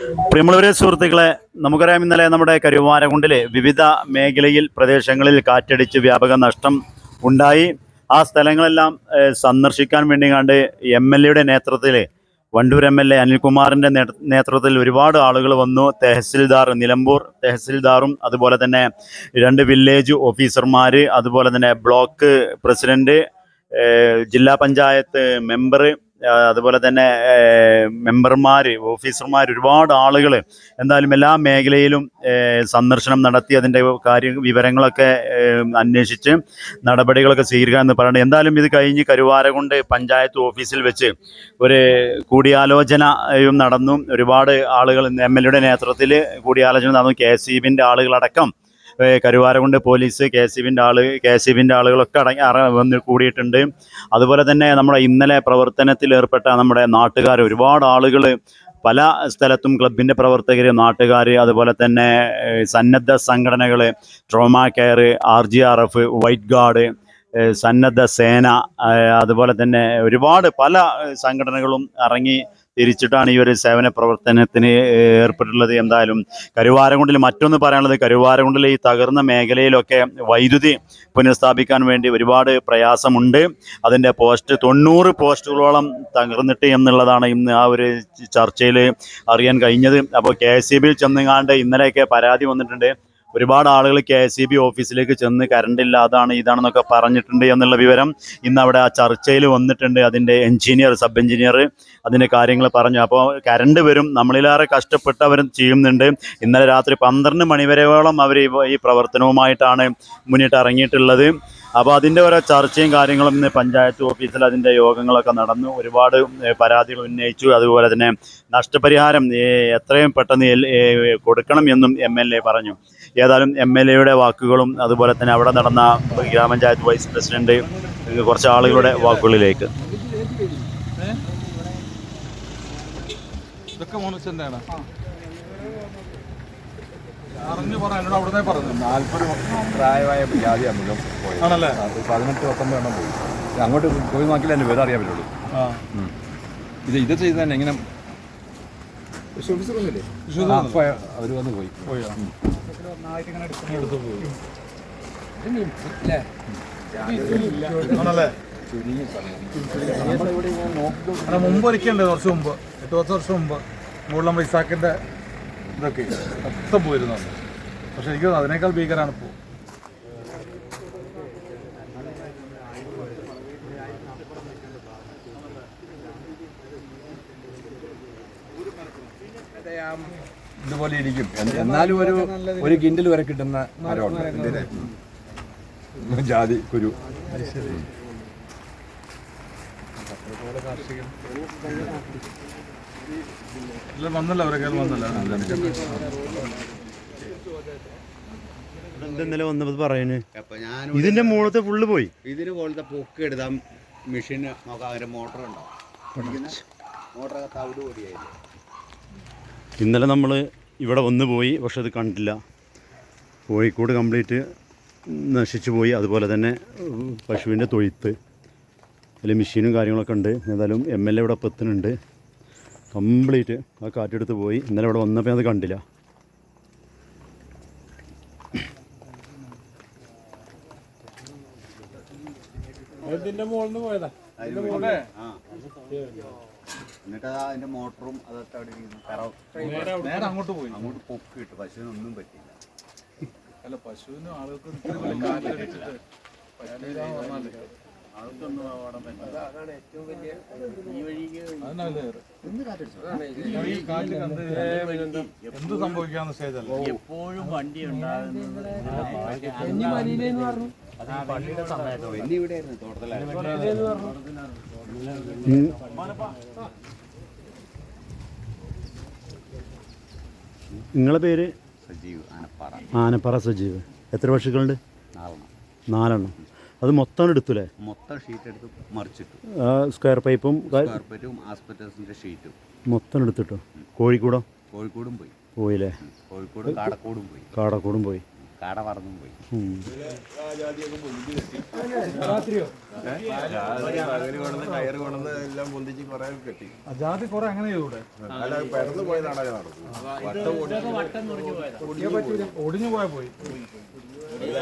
പ്രിയമുള്ളവരെ സുഹൃത്തുക്കളെ നമുക്കറിയാം ഇന്നലെ നമ്മുടെ കരുവാരകുണ്ടിലെ വിവിധ മേഖലയിൽ പ്രദേശങ്ങളിൽ കാറ്റടിച്ച് വ്യാപക നഷ്ടം ഉണ്ടായി. ആ സ്ഥലങ്ങളെല്ലാം സന്ദർശിക്കാൻ വേണ്ടി കണ്ട് എം എൽ എയുടെ നേതൃത്വത്തിൽ വണ്ടൂർ എം എൽ എ അനിൽകുമാറിന്റെ നേതൃത്വത്തിൽ ഒരുപാട് ആളുകൾ വന്നു. തഹസിൽദാർ നിലമ്പൂർ തഹസിൽദാറും അതുപോലെ തന്നെ രണ്ട് വില്ലേജ് ഓഫീസർമാർ അതുപോലെ തന്നെ ബ്ലോക്ക് പ്രസിഡന്റ് ജില്ലാ പഞ്ചായത്ത് മെമ്പർ അതുപോലെ തന്നെ മെമ്പർമാർ ഓഫീസർമാർ ഒരുപാട് ആളുകൾ എന്തായാലും എല്ലാ മേഖലയിലും സന്ദർശനം നടത്തി അതിന്റെ കാര്യ വിവരങ്ങളൊക്കെ അന്വേഷിച്ച് നടപടികളൊക്കെ സ്വീകരിക്കുക എന്ന് പറയുന്നത് എന്തായാലും ഇത് കഴിഞ്ഞ് കരുവാരകുണ്ട് പഞ്ചായത്ത് ഓഫീസിൽ വെച്ച് ഒരു കൂടിയാലോചനയും നടന്നു. ഒരുപാട് ആളുകൾ എം എൽ എയുടെ നേതൃത്വത്തിൽ കൂടിയാലോചന നടന്നു. കെ ഇ ബിന്റെ ആളുകളടക്കം കരുവാരകുണ്ട് പോലീസ് കെ ഇ ബിന്റെ ആൾ കെ ഇ ബിന്റെ ആളുകളൊക്കെ അടങ്ങി വന്ന് കൂടിയിട്ടുണ്ട്. അതുപോലെ തന്നെ നമ്മുടെ ഇന്നലെ പ്രവർത്തനത്തിൽ ഏർപ്പെട്ട നമ്മുടെ നാട്ടുകാർ ഒരുപാട് ആളുകൾ പല സ്ഥലത്തും ക്ലബിന്റെ പ്രവർത്തകർ നാട്ടുകാർ അതുപോലെ തന്നെ സന്നദ്ധ സംഘടനകൾ trauma care R G R F white guard സന്നദ്ധ സേന അതുപോലെ തന്നെ ഒരുപാട് പല സംഘടനകളും ഇറങ്ങി തിരിച്ചിട്ടാണ് ഈ ഒരു സേവന പ്രവർത്തനത്തിന് ഏർപ്പെട്ടിട്ടുള്ളത്. എന്തായാലും കരുവാരകുണ്ടിൽ മറ്റൊന്ന് പറയാനുള്ളത് കരുവാരകുണ്ടിൽ ഈ തകർന്ന മേഖലയിലൊക്കെ വൈദ്യുതി പുനഃസ്ഥാപിക്കാൻ വേണ്ടി ഒരുപാട് പ്രയാസമുണ്ട്. അതിന്റെ പോസ്റ്റ് തൊണ്ണൂറ് പോസ്റ്റുകളോളം തകർന്നിട്ട് എന്നുള്ളതാണ് ഇന്ന് ആ ഒരു ചർച്ചയിൽ അറിയാൻ കഴിഞ്ഞത്. അപ്പോൾ കെ എസ് സി ബിയിൽ ഇന്നലെയൊക്കെ പരാതി വന്നിട്ടുണ്ട്. ഒരുപാട് ആളുകൾ കെ എസ് സി ബി ഓഫീസിലേക്ക് ചെന്ന് കറണ്ട് ഇല്ല അതാണ് ഇതാണെന്നൊക്കെ പറഞ്ഞിട്ടുണ്ട് എന്നുള്ള വിവരം ഇന്ന് അവിടെ ആ ചർച്ചയിൽ വന്നിട്ടുണ്ട് അതിന്റെ എഞ്ചിനീയർ സബ് എഞ്ചിനീയർ അതിന്റെ കാര്യങ്ങൾ പറഞ്ഞു. അപ്പോൾ കറണ്ട് വരും നമ്മളിലേറെ കഷ്ടപ്പെട്ടവരും ചെയ്യുന്നുണ്ട്. ഇന്നലെ രാത്രി പന്ത്രണ്ട് മണിവരെയോളം അവർ ഈ പ്രവർത്തനവുമായിട്ടാണ് മുന്നിട്ട് ഇറങ്ങിയിട്ടുള്ളത്. അപ്പോൾ അതിന്റെ ഓരോ ചർച്ചയും കാര്യങ്ങളും ഇന്ന് പഞ്ചായത്ത് ഓഫീസിൽ അതിന്റെ യോഗങ്ങളൊക്കെ നടന്നു. ഒരുപാട് പരാതികൾ ഉന്നയിച്ചു. അതുപോലെ തന്നെ നഷ്ടപരിഹാരം എത്രയും പെട്ടെന്ന് കൊടുക്കണം എന്നും എ പറഞ്ഞു. ഏതായാലും എം എൽ എയുടെ വാക്കുകളും അതുപോലെ തന്നെ അവിടെ നടന്ന ഗ്രാമപഞ്ചായത്ത് വൈസ് പ്രസിഡന്റ് കുറച്ച് ആളുകളുടെ വാക്കുകളിലേക്ക്. അറിഞ്ഞു പറഞ്ഞു പ്രായമായ അമുഖം പോയി. ആണല്ലേ? അത് പതിനെട്ട് പത്തൊമ്പത് എണ്ണം പോയി. ഇത് അങ്ങോട്ട് പോയി നോക്കിയാൽ എന്റെ വിവരം അറിയാൻ പറ്റുള്ളൂ. ആ. ഇത് ഇത് ചെയ്ത് തന്നെ എങ്ങനെ അവർ അവർ വന്ന് പോയി. പോയോ എടുത്തു പോയി. ആണല്ലേ? അല്ല മുമ്പ് ഒരിക്കലുണ്ട് കുറച്ച് മുമ്പ്. എട്ട് പത്ത് വർഷം മുമ്പ്. മുകളിൽ നമ്മൾ ഇസാക്കിന്റെ ഇതൊക്കെ. മൊത്തം പോയിരുന്നു അന്ന്. പക്ഷെ എനിക്ക് അതിനേക്കാൾ ഭീകരമാണ് ഇപ്പോൾ ഇതുപോലെ ഇരിക്കും. എന്നാലും ഒരു ഒരു കിൻഡിൽ വരെ കിട്ടുന്ന മരമുണ്ട്. ജാതി കുരു. ഇല്ല വന്നല്ലോ അവരൊക്കെ വന്നല്ലോ. ഇന്നലെ വന്നപ്പോൾ പറയുന്നു അപ്പൊ ഞാൻ ഇതിന്റെ മുകളത്തെ ഫുള്ള് പോയി. ഇതിന് പോലത്തെ പൊക്ക് എടുത്താൽ മെഷീൻ നോക്കാം അതിന്റെ മോട്ടർ ഉണ്ടാവും മോട്ടറൊക്കെ തവിട് പൊടിയായിരുന്നു ഇന്നലെ നമ്മൾ ഇവിടെ വന്നു പോയി പക്ഷെ അത് കണ്ടില്ല കോഴിക്കോട് കംപ്ലീറ്റ് നശിച്ചു പോയി. അതുപോലെ തന്നെ പശുവിന്റെ തൊഴുത്ത്. അതിൽ മെഷീനും കാര്യങ്ങളൊക്കെ ഉണ്ട്. ഏതായാലും എം എൽ എ ഇവിടെ ഇപ്പം എത്തുന്നുണ്ട്. കംപ്ലീറ്റ് ആ കാറ്റെടുത്ത് പോയി. ഇന്നലെ ഇവിടെ വന്നപ്പോൾ അത് കണ്ടില്ല. അതിന് ആ. എന്നിട്ട് അതാ അതിന്റെ മോട്ടറും അതൊക്കെ അവിടെ ഇരിക്കുന്നു കറ നേരെ അങ്ങോട്ട് പോയി അങ്ങോട്ട് പൊക്ക് കിട്ടും പശുവിനൊന്നും പറ്റില്ല അല്ല പശുവിനും ആളുകൾക്ക് ഇത്തിരി വലിയ കാറ്റടിച്ചിട്ട് പറ്റില്ല എന്ന് പറഞ്ഞാൽ അതിനല്ലേ ഏറെ. ഈ കാറ്റ് കണ്ട് എന്ത് സംഭവിക്കാന്ന് സ്റ്റേജല്ല എപ്പോഴും വണ്ടി ഉണ്ടാകുന്നത് പിന്നെ ഇവിടെ ആയിരുന്നു തോട്ടത്തിലായിരുന്നു നിങ്ങളെ പേര്? സജീവ് ആനപ്പാറ. ആനപ്പാറ സജീവ്. എത്ര പക്ഷികളുണ്ട് നാലെണ്ണം. അത് മൊത്തം എടുത്തുല്ലേ മൊത്തം ഷീറ്റ് എടുത്ത് മറിച്ചിട്ടു. സ്ക്വയർ പൈപ്പും ആസ്പെറ്റസിന്റെ ഷീറ്റും മൊത്തം എടുത്തിട്ടോ? കോഴിക്കോടോ? കോഴിക്കോടും പോയി. പോയില്ലേ? കോഴിക്കോട് കാടക്കോടും പോയി. കാടക്കോടും പോയി. കാട പറന്നും പോയി കയറ് കൊണ്ടുവന്ന് എല്ലാം പൊന്തിച്ച് കുറെ കെട്ടി. ആ ജാതി കുറെ അങ്ങനെ ചെയ്തൂടെ അല്ല പെടന്ന് പോയതാണ് ഒടിഞ്ഞു പോയാ പോയി.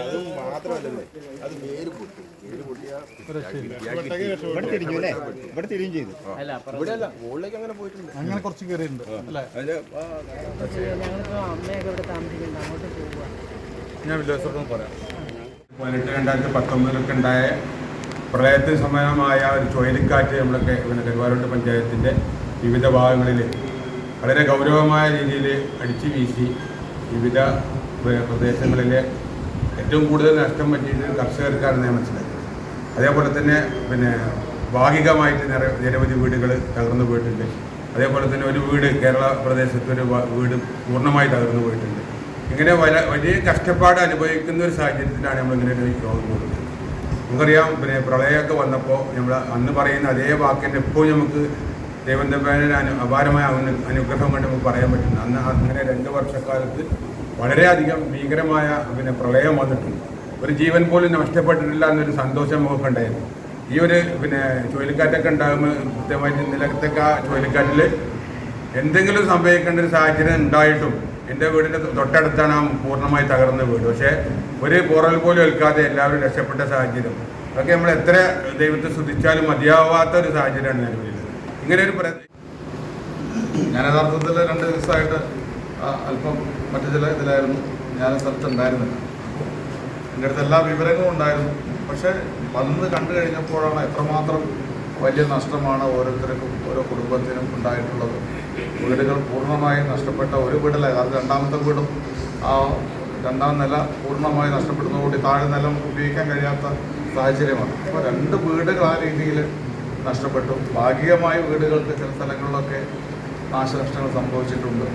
അത് മാത്രമല്ലേ അത് വേര് പൊട്ടും. വേര് പൊട്ടിയാ ചെയ്തു അല്ല? അപ്പുറം ഇവിടെ അല്ല മുകളിലേക്ക് അങ്ങനെ പോയിട്ടുണ്ട്. അങ്ങനെ കുറച്ച് കയറിയിട്ടുണ്ട് അല്ലേ? ഞങ്ങളിപ്പോ അമ്മയൊക്കെ ഇവിടെ താമസിക്കുന്നുണ്ട്. അങ്ങോട്ട് പോവുക. ഞാൻ വില്ലേജ് പറയാം. പതിനെട്ട് രണ്ടായിരത്തി പത്തൊമ്പതിലൊക്കെ ഉണ്ടായ പ്രളയത്തിന് സമാനമായ ഒരു ചുഴലിക്കാറ്റ് നമ്മളൊക്കെ പിന്നെ കരുവാരോട്ട് പഞ്ചായത്തിന്റെ വിവിധ ഭാഗങ്ങളിൽ വളരെ ഗൗരവമായ രീതിയിൽ അടിച്ചു വീശി വിവിധ പ്രദേശങ്ങളിലെ ഏറ്റവും കൂടുതൽ നഷ്ടം പറ്റിയത് കർഷകർക്കാണെന്ന് ഞാൻ മനസ്സിലാക്കുന്നത് അതേപോലെ തന്നെ പിന്നെ ഭാഗികമായിട്ട് നിറ നിരവധി വീടുകൾ തകർന്നു പോയിട്ടുണ്ട്. അതേപോലെ തന്നെ ഒരു വീട് കേരള പ്രദേശത്തൊരു വീട് പൂർണമായി തകർന്നു പോയിട്ടുണ്ട്. ഇങ്ങനെ വല വലിയ കഷ്ടപ്പാട് അനുഭവിക്കുന്ന ഒരു സാഹചര്യത്തിലാണ് നമ്മളിങ്ങനെ യോഗം നമുക്കറിയാം പിന്നെ പ്രളയമൊക്കെ വന്നപ്പോൾ നമ്മൾ അന്ന് പറയുന്ന അതേ വാക്കിന്റെ എപ്പോഴും നമുക്ക് ദൈവം അനു അപാരമായ അനു അനുഗ്രഹം കൊണ്ട് നമുക്ക് പറയാൻ പറ്റുന്നു അന്ന് അങ്ങനെ രണ്ട് വർഷക്കാലത്ത് വളരെയധികം ഭീകരമായ പിന്നെ പ്രളയം വന്നിട്ടുണ്ട്. ഒരു ജീവൻ പോലും നഷ്ടപ്പെട്ടിട്ടില്ല എന്നൊരു സന്തോഷം നമുക്ക് ഉണ്ടായിരുന്നു ഈ ഒരു പിന്നെ ചുഴലിക്കാറ്റൊക്കെ ഉണ്ടാകുമ്പോൾ കൃത്യമായിട്ട് നിലത്തൊക്കെ ആ ചുഴലിക്കാറ്റിൽ എന്തെങ്കിലും സംഭവിക്കേണ്ട ഒരു സാഹചര്യം ഉണ്ടായിട്ടും എന്റെ വീടിന്റെ തൊട്ടടുത്താണ് ആ പൂർണമായി തകർന്ന വീട്. പക്ഷേ ഒരു പോറൽ പോലും ഏൽക്കാതെ എല്ലാവരും രക്ഷപ്പെട്ട സാഹചര്യം. അതൊക്കെ നമ്മൾ എത്ര ദൈവത്തെ ശ്രദ്ധിച്ചാലും മതിയാവാത്ത ഒരു സാഹചര്യമാണ് നിലവിൽ ഇങ്ങനെ ഒരു ഞാൻ യഥാർത്ഥത്തിൽ രണ്ട് ദിവസമായിട്ട് അല്പം മറ്റു ചില ഇതിലായിരുന്നു. ഞാൻ സ്ഥലത്ത് ഉണ്ടായിരുന്നില്ല. എന്റെ അടുത്ത് എല്ലാ വിവരങ്ങളും ഉണ്ടായിരുന്നു. പക്ഷേ വന്ന് കണ്ടു കഴിഞ്ഞപ്പോഴാണ് എത്രമാത്രം വലിയ നഷ്ടമാണ് ഓരോരുത്തർക്കും ഓരോ കുടുംബത്തിനും ഉണ്ടായിട്ടുള്ളത്. വീടുകൾ പൂർണമായി നഷ്ടപ്പെട്ട ഒരു വീടല്ല അത് രണ്ടാമത്തെ വീടും. ആ രണ്ടാം നില പൂർണമായി നഷ്ടപ്പെടുന്നതുകൂടി താഴെ നിലം ഉപയോഗിക്കാൻ കഴിയാത്ത സാഹചര്യമാണ്. അപ്പോൾ രണ്ട് വീടുകൾ ആ രീതിയിൽ നഷ്ടപ്പെട്ടു. ഭാഗികമായ വീടുകൾക്ക് ചില സ്ഥലങ്ങളിലൊക്കെ നാശനഷ്ടങ്ങൾ സംഭവിച്ചിട്ടുണ്ട്.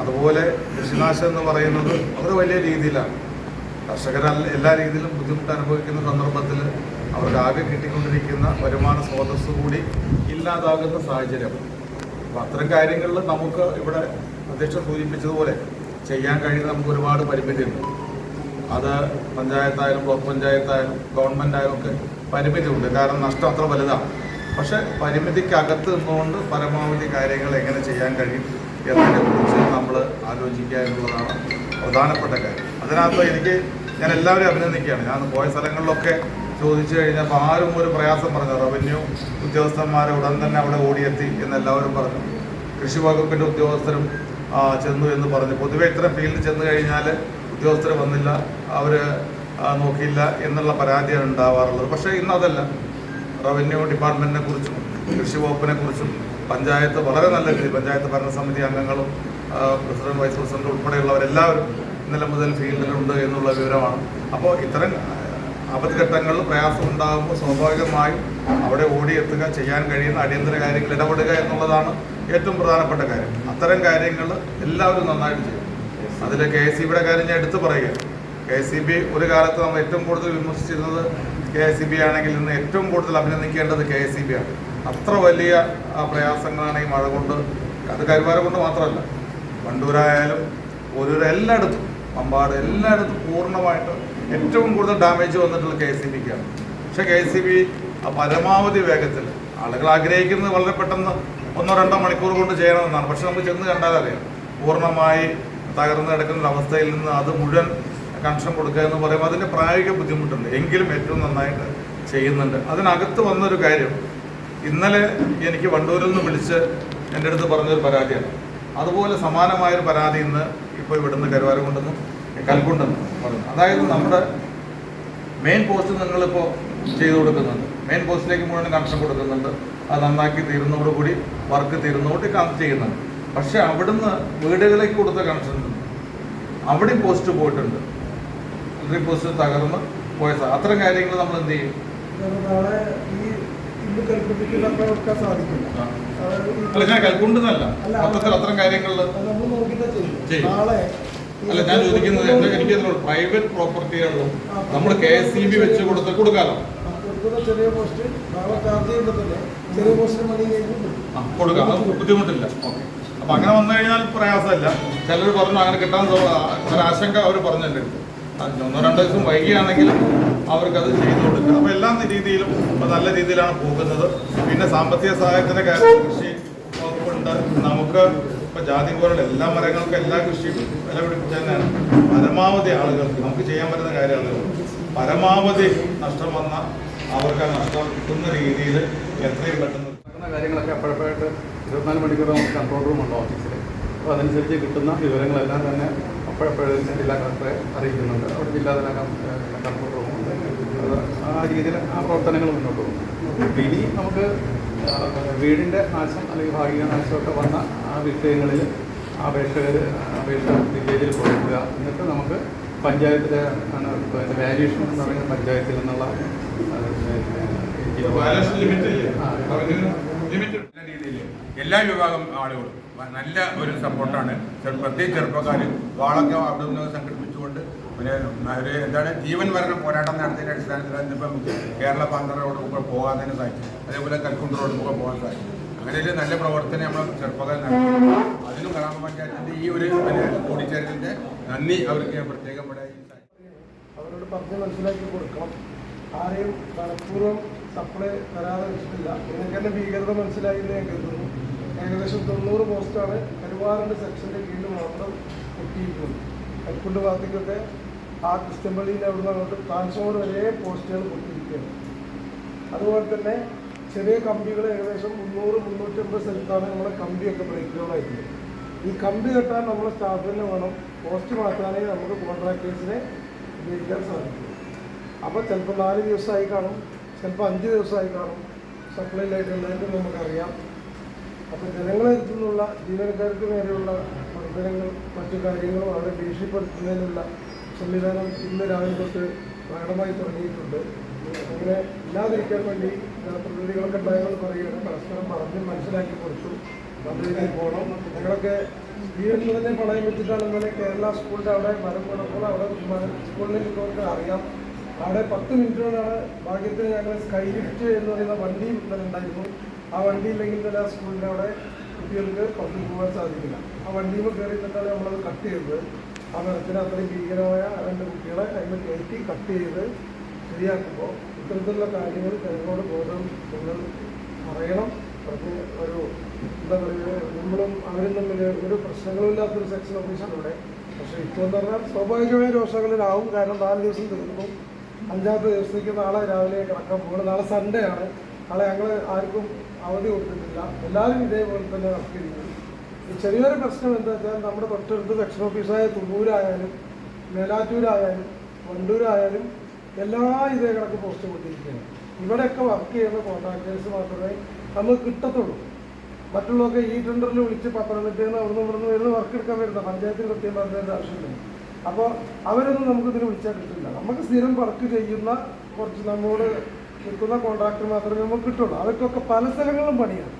അതുപോലെ കൃഷിനാശം എന്ന് പറയുന്നത് വളരെ വലിയ രീതിയിലാണ്. കർഷകർ എല്ലാ രീതിയിലും ബുദ്ധിമുട്ട് അനുഭവിക്കുന്ന സന്ദർഭത്തിൽ അവർക്ക് ആകെ കിട്ടിക്കൊണ്ടിരിക്കുന്ന വരുമാന സ്രോതസ് കൂടി ഇല്ലാതാകുന്ന സാഹചര്യം. അപ്പം അത്തരം കാര്യങ്ങളിൽ നമുക്ക് ഇവിടെ അധ്യക്ഷൻ സൂചിപ്പിച്ചതുപോലെ ചെയ്യാൻ കഴിയുന്ന നമുക്ക് ഒരുപാട് പരിമിതിയുണ്ട്. അത് പഞ്ചായത്തായാലും ബ്ലോക്ക് പഞ്ചായത്തായാലും ഗവൺമെന്റായാലും ഒക്കെ പരിമിതിയുണ്ട്. കാരണം നഷ്ടം അത്ര വലുതാണ്. പക്ഷെ പരിമിതിക്കകത്ത് നിന്നുകൊണ്ട് പരമാവധി കാര്യങ്ങൾ എങ്ങനെ ചെയ്യാൻ കഴിയും എന്നതിനെക്കുറിച്ച് നമ്മൾ ആലോചിക്കുക എന്നുള്ളതാണ് പ്രധാനപ്പെട്ട കാര്യം. അതിനകത്ത് എനിക്ക് ഞാൻ എല്ലാവരും അഭിനന്ദിക്കുകയാണ്. ഞാൻ പോയ സ്ഥലങ്ങളിലൊക്കെ ചോദിച്ചു കഴിഞ്ഞപ്പോൾ ആരും ഒരു പ്രയാസം പറഞ്ഞു റവന്യൂ ഉദ്യോഗസ്ഥന്മാർ ഉടൻ തന്നെ അവിടെ ഓടിയെത്തി എന്നെല്ലാവരും പറഞ്ഞു. കൃഷി വകുപ്പിന്റെ ഉദ്യോഗസ്ഥരും ചെന്നു എന്ന് പറഞ്ഞു. പൊതുവെ ഇത്തരം ഫീൽഡിൽ ചെന്ന് കഴിഞ്ഞാൽ ഉദ്യോഗസ്ഥർ വന്നില്ല അവർ നോക്കിയില്ല എന്നുള്ള പരാതിയാണ് ഉണ്ടാവാറുള്ളത്. പക്ഷേ ഇന്ന് അതല്ല. റവന്യൂ ഡിപ്പാർട്ട്മെന്റിനെ കുറിച്ചും കൃഷി വകുപ്പിനെ കുറിച്ചും പഞ്ചായത്ത് വളരെ നല്ല രീതിയിൽ പഞ്ചായത്ത് ഭരണസമിതി അംഗങ്ങളും പ്രസിഡന്റ് വൈസ് പ്രസിഡന്റ് ഉൾപ്പെടെയുള്ളവരെല്ലാവരും ഇന്നലെ മുതൽ ഫീൽഡിലുണ്ട് എന്നുള്ള വിവരമാണ്. അപ്പോൾ ഇത്തരം അബദ്ധഘട്ടങ്ങളിൽ പ്രയാസം ഉണ്ടാകുമ്പോൾ സ്വാഭാവികമായും അവിടെ ഓടിയെത്തുക ചെയ്യാൻ കഴിയുന്ന അടിയന്തര കാര്യങ്ങൾ ഇടപെടുക എന്നുള്ളതാണ് ഏറ്റവും പ്രധാനപ്പെട്ട കാര്യം. അത്തരം കാര്യങ്ങൾ എല്ലാവരും നന്നായിട്ട് ചെയ്യും. അതിൽ കെ എസ് ബിയുടെ കാര്യം ഞാൻ എടുത്തു പറയുക കെ എസ് സി ബി ഒരു കാലത്ത് നമ്മൾ ഏറ്റവും കൂടുതൽ വിമർശിച്ചിരുന്നത് കെ എസ് സി ബി ആണെങ്കിൽ ഇന്ന് ഏറ്റവും കൂടുതൽ അഭിനന്ദിക്കേണ്ടത് കെ എസ് സി ബി ആണ് അത്ര വലിയ പ്രയാസങ്ങളാണ് ഈ മഴ കൊണ്ട് അത് കരുവാരം കൊണ്ട് മാത്രമല്ല. വണ്ടൂരായാലും ഓരോ എല്ലായിടത്തും പമ്പാട് എല്ലായിടത്തും പൂർണമായിട്ട് ഏറ്റവും കൂടുതൽ ഡാമേജ് വന്നിട്ടുള്ള കെ എസ് ബിക്കാണ് പക്ഷേ കെ എസ് ബി പരമാവധി വേഗത്തിൽ ആളുകൾ ആഗ്രഹിക്കുന്നത് വളരെ പെട്ടെന്ന് ഒന്നോ രണ്ടോ മണിക്കൂർ കൊണ്ട് ചെയ്യണമെന്നാണ്. പക്ഷെ നമുക്ക് ചെന്ന് കണ്ടാൽ അറിയാം. പൂർണമായി തകർന്നു കിടക്കുന്ന അവസ്ഥയിൽ നിന്ന് അത് മുഴുവൻ കണക്ഷൻ കൊടുക്കുക എന്ന് പറയുമ്പോൾ അതിന്റെ പ്രായോഗിക ബുദ്ധിമുട്ടുണ്ട്. എങ്കിലും ഏറ്റവും നന്നായിട്ട് ചെയ്യുന്നുണ്ട്. അതിനകത്ത് വന്നൊരു കാര്യം ഇന്നലെ എനിക്ക് വണ്ടൂരിൽ നിന്ന് വിളിച്ച് എന്റെ അടുത്ത് പറഞ്ഞൊരു പരാതിയാണ്. അതുപോലെ സമാനമായൊരു പരാതി ഇന്ന് ഇപ്പോൾ ഇവിടുന്ന് കരുവാരം കൊണ്ടുവന്ന് കൽക്കുണ്ടെന്ന് പറഞ്ഞു അതായത് നമ്മുടെ മെയിൻ പോസ്റ്റ് നിങ്ങളിപ്പോൾ ചെയ്തു കൊടുക്കുന്നുണ്ട്. മെയിൻ പോസ്റ്റിലേക്ക് മുഴുവൻ കണക്ഷൻ കൊടുക്കുന്നുണ്ട്. അത് നന്നാക്കി തീരുന്നതോടുകൂടി വർക്ക് തീരുന്നതോട് ചെയ്യുന്നുണ്ട്. പക്ഷെ അവിടുന്ന് വീടുകളിലേക്ക് കൊടുത്ത കണക്ഷൻ അവിടെയും പോസ്റ്റ് പോയിട്ടുണ്ട്. ഇലക്ട്രിക് പോസ്റ്റ് തകർന്ന് പോയ അത്തരം കാര്യങ്ങൾ നമ്മൾ എന്ത് ചെയ്യും? നാളെ അല്ല ഞാൻ കൽക്കുണ്ടെന്നല്ല. മൊത്തത്തിൽ അത്തരം കാര്യങ്ങളിൽ ചെയ്യും. അല്ല ഞാൻ ചോദിക്കുന്നത് എന്താ എനിക്ക് പ്രൈവറ്റ് പ്രോപ്പർട്ടികളിലും നമ്മൾ കെ എസ് ഇ ബി വെച്ച് കൊടുത്ത് കൊടുക്കാലോ? ചെറിയ പോസ്റ്റ് ചെറിയ പോസ്റ്റിന് മണി കഴിഞ്ഞ് കൊടുക്കും. കൊടുക്കാം അത് ബുദ്ധിമുട്ടില്ല. ഓക്കെ. അപ്പൊ അങ്ങനെ വന്നു കഴിഞ്ഞാൽ പ്രയാസമല്ല. ചിലർ പറഞ്ഞു അങ്ങനെ കിട്ടാൻ ഒരാശങ്ക അവർ പറഞ്ഞു എന്റെ അടുത്ത് അത് ഒന്നോ രണ്ടോ ദിവസം വൈകിയാണെങ്കിലും അവർക്കത് ചെയ്തു കൊടുക്കുക അപ്പോൾ എല്ലാ രീതിയിലും ഇപ്പൊ നല്ല രീതിയിലാണ് പോകുന്നത്. പിന്നെ സാമ്പത്തിക സഹായത്തിന്റെ കാര്യം കൃഷി വകുപ്പുണ്ട്. നമുക്ക് ഇപ്പോൾ ജാതി പോലുള്ള എല്ലാ മരങ്ങൾക്കും എല്ലാ കൃഷിയും വില പിടിപ്പിച്ച തന്നെയാണ്. പരമാവധി ആളുകൾക്ക് നമുക്ക് ചെയ്യാൻ പറ്റുന്ന കാര്യമാണ്. പരമാവധി നഷ്ടം വന്ന അവർക്ക് നഷ്ടം കിട്ടുന്ന രീതിയിൽ എത്രയും പെട്ടെന്ന് കാര്യങ്ങളൊക്കെ അപ്പോഴപ്പോഴായിട്ട് ഇരുപത്തിനാല് മണിക്കൂർ നമുക്ക് കൺട്രോൾ റൂം ഉണ്ട് ഓഫീസിൽ അപ്പോൾ അതനുസരിച്ച് കിട്ടുന്ന വിവരങ്ങളെല്ലാം തന്നെ അപ്പോഴപ്പോഴും ജില്ലാ കളക്ടറെ അറിയിക്കുന്നുണ്ട്. അവിടെ ജില്ലാതല കൺട്രോൾ റൂമുണ്ട് ആ രീതിയിൽ ആ പ്രവർത്തനങ്ങൾ മുന്നോട്ട് പോകും. ഇനി നമുക്ക് വീടിന്റെ നാശം അല്ലെങ്കിൽ ഭാഗിക നാശമൊക്കെ വന്ന ആ വിഷയങ്ങളിൽ അപേക്ഷകർ അപേക്ഷ വില്ലേജിൽ കൊടുക്കുക എന്നിട്ട് നമുക്ക് പഞ്ചായത്തിലെ ആണ് വാല്യൂഷൻ എന്ന് പറയുന്ന പഞ്ചായത്തിൽ നിന്നുള്ള രീതിയിൽ എല്ലാ വിഭാഗം ആളുകളും. നല്ല ഒരു സപ്പോർട്ടാണ് പ്രത്യേകിച്ച് ചെറുപ്പക്കാർ വാളൊക്കെ അവിടെ നിന്ന് സംഘടിപ്പിച്ചുകൊണ്ട് പിന്നെ ഒരു എന്താണ് ജീവൻ മരണ പോരാട്ടം നടത്തിയതിന്റെ അടിസ്ഥാനത്തിൽ ഇന്നിപ്പം കേരള പാന്തറ റോഡ് മുമ്പ് പോകാൻ തന്നെ സാധിച്ചു. അതേപോലെ കൽക്കുണ്ട് റോഡ് മുമ്പ് പോകാൻ സാധിച്ചു. അങ്ങനെ ഒരു നല്ല പ്രവർത്തനം നമ്മൾ ചെറുപ്പകാലം നടത്തി. അതിനും ഗ്രാമപഞ്ചായത്തിന്റെ ഈ ഒരു കൂടിച്ചേരലിന്റെ നന്ദി അവർക്ക് പ്രത്യേകം ഇവിടെ അവരോട് പറഞ്ഞ് മനസ്സിലാക്കി കൊടുക്കണം. ആരെയും മനഃപൂർവം സപ്ലൈ തരാതെ വെച്ചിട്ടില്ല. നിങ്ങൾക്ക് തന്നെ ഭീകരത മനസ്സിലായി എന്ന് ഞാൻ കരുതുന്നു. ഏകദേശം തൊണ്ണൂറ് പോസ്റ്റാണ് കരുവാറിന്റെ സെക്ഷന്റെ കീഴിൽ മാത്രം കിട്ടിയിട്ടുള്ളത് കൽക്കുണ്ട് ഭാഗത്തേക്കൊക്കെ ആ ക്രിസ്ത്യൻ പള്ളിയിൽ അവിടുന്ന് അങ്ങോട്ട് ട്രാൻസ്ഫോമർ വരെ പോസ്റ്റുകൾ പൊട്ടിയിരിക്കുകയാണ് അതുപോലെ തന്നെ ചെറിയ കമ്പികൾ ഏകദേശം മുന്നൂറ് മുന്നൂറ്റമ്പത് സ്ഥലത്താണ് നമ്മുടെ കമ്പിയൊക്കെ ബ്രേക്ക് ഈ കമ്പി കെട്ടാൻ നമ്മുടെ സ്റ്റാഫിനെ വേണം. പോസ്റ്റ് മാറ്റാനേ നമുക്ക് കോൺട്രാക്ടേഴ്സിനെ ഉപയോഗിക്കാൻ സാധിക്കും. അപ്പോൾ ചിലപ്പോൾ നാല് ദിവസമായി കാണും ചിലപ്പോൾ അഞ്ച് ദിവസമായി കാണും. സപ്ലൈ ലൈറ്റ് എല്ലാവരും നമുക്കറിയാം. അപ്പോൾ ജനങ്ങളെ നിന്നുള്ള ജീവനക്കാർക്ക് നേരെയുള്ള വർധനങ്ങൾ മറ്റു കാര്യങ്ങളും അവരെ ഭീഷണിപ്പെടുത്തുന്നതിനുള്ള സംവിധാനം ഇന്ന് രാവിലെ തൊട്ട് പ്രകടമായി തുടങ്ങിയിട്ടുണ്ട്. അങ്ങനെ ഇല്ലാതിരിക്കാൻ വേണ്ടി പ്രതിനിധികളൊക്കെ ഉണ്ടായെന്ന് പറയുകയാണ്. പരസ്പരം പറഞ്ഞ് മനസ്സിലാക്കി കൊടുത്തു. രീതിയിൽ പോകണം. ഞങ്ങളൊക്കെ വീട്ടിൽ തന്നെ പണയം വെച്ചിട്ടാണ് ഇന്നലെ കേരള സ്കൂളിന്റെ അവിടെ മരം കൊടുക്കുമ്പോൾ അവിടെ സ്കൂളിലേക്ക് പോകുന്നവർക്ക് അറിയാം. അവിടെ പത്ത് മിനിറ്റ് കൊണ്ടാണ് ഭാഗ്യത്തിന് ഞങ്ങൾ സ്കൈ ലിഫ്റ്റ് എന്ന് പറയുന്ന വണ്ടിയും ഇന്നലെ ഉണ്ടായിരുന്നു. ആ വണ്ടി ഇല്ലെങ്കിൽ തന്നെ ആ സ്കൂളിന്റെ അവിടെ കുട്ടികൾക്ക് പുറത്ത് പോകാൻ സാധിക്കില്ല. ആ വണ്ടിയിൽ കയറി തന്നെയാണ് നമ്മളത് കട്ട് ചെയ്തത്. ആ മരത്തിന് അത്രയും ഭീകരമായ രണ്ട് കുട്ടികളെ അതിന് കയറ്റി കട്ട് ചെയ്ത് ശരിയാക്കുമ്പോൾ ഇത്തരത്തിലുള്ള കാര്യങ്ങൾ ജനങ്ങളോട് ബോധം നിങ്ങൾ പറയണം. പറഞ്ഞ് ഒരു എന്താ പറയുക നമ്മളും അവരും തമ്മിൽ ഒരു പ്രശ്നങ്ങളില്ലാത്തൊരു സെക്ഷൻ ഓഫീസാണ് പക്ഷേ ഇപ്പോൾ എന്ന് പറഞ്ഞാൽ സ്വാഭാവികമായ രോഷങ്ങളിലാവും. കാരണം നാല് ദിവസം തീർന്നു. അഞ്ചാമത്തെ ദിവസത്തേക്ക് നാളെ രാവിലെ കിടക്കാൻ പോകുന്നത് നാളെ സൺഡേ ആണ്. നാളെ ഞങ്ങൾ ആർക്കും അവധി കൊടുത്തിട്ടില്ല. എല്ലാവരും ഇതേപോലെ തന്നെ നടത്തിയിരിക്കുന്നു. ചെറിയൊരു പ്രശ്നം എന്താ വെച്ചാൽ നമ്മുടെ തൊട്ടടുത്ത് സെക്ഷൻ ഓഫീസായ തുള്ളൂരായാലും മേലാറ്റൂരായാലും വണ്ടൂരായാലും എല്ലാ ഇതേ കണക്ക് പോസ്റ്റ് കൊണ്ടിരിക്കുകയാണ് ഇവിടെയൊക്കെ വർക്ക് ചെയ്യുന്ന കോൺട്രാക്ടേഴ്സ് മാത്രമേ നമുക്ക് കിട്ടത്തുള്ളൂ. മറ്റുള്ളവർക്ക് ഈ ടെൻഡറിൽ വിളിച്ച് പത്തനംതിട്ടയിൽ നിന്ന് അവിടുന്ന് ഇവിടുന്ന് വരുന്ന വർക്ക് എടുക്കാൻ വരുന്ന പഞ്ചായത്തിൽ കൃത്യം പറഞ്ഞതിന്റെ ആവശ്യമില്ല. അപ്പോൾ അവരൊന്നും നമുക്ക് ഇതിന് വിളിച്ചാൽ കിട്ടില്ല. നമുക്ക് സ്ഥിരം വർക്ക് ചെയ്യുന്ന കുറച്ച് നമ്മോട് നിൽക്കുന്ന കോൺട്രാക്ടർ മാത്രമേ നമുക്ക് കിട്ടുള്ളൂ. അവർക്കൊക്കെ പല സ്ഥലങ്ങളിലും പണിയാണ്.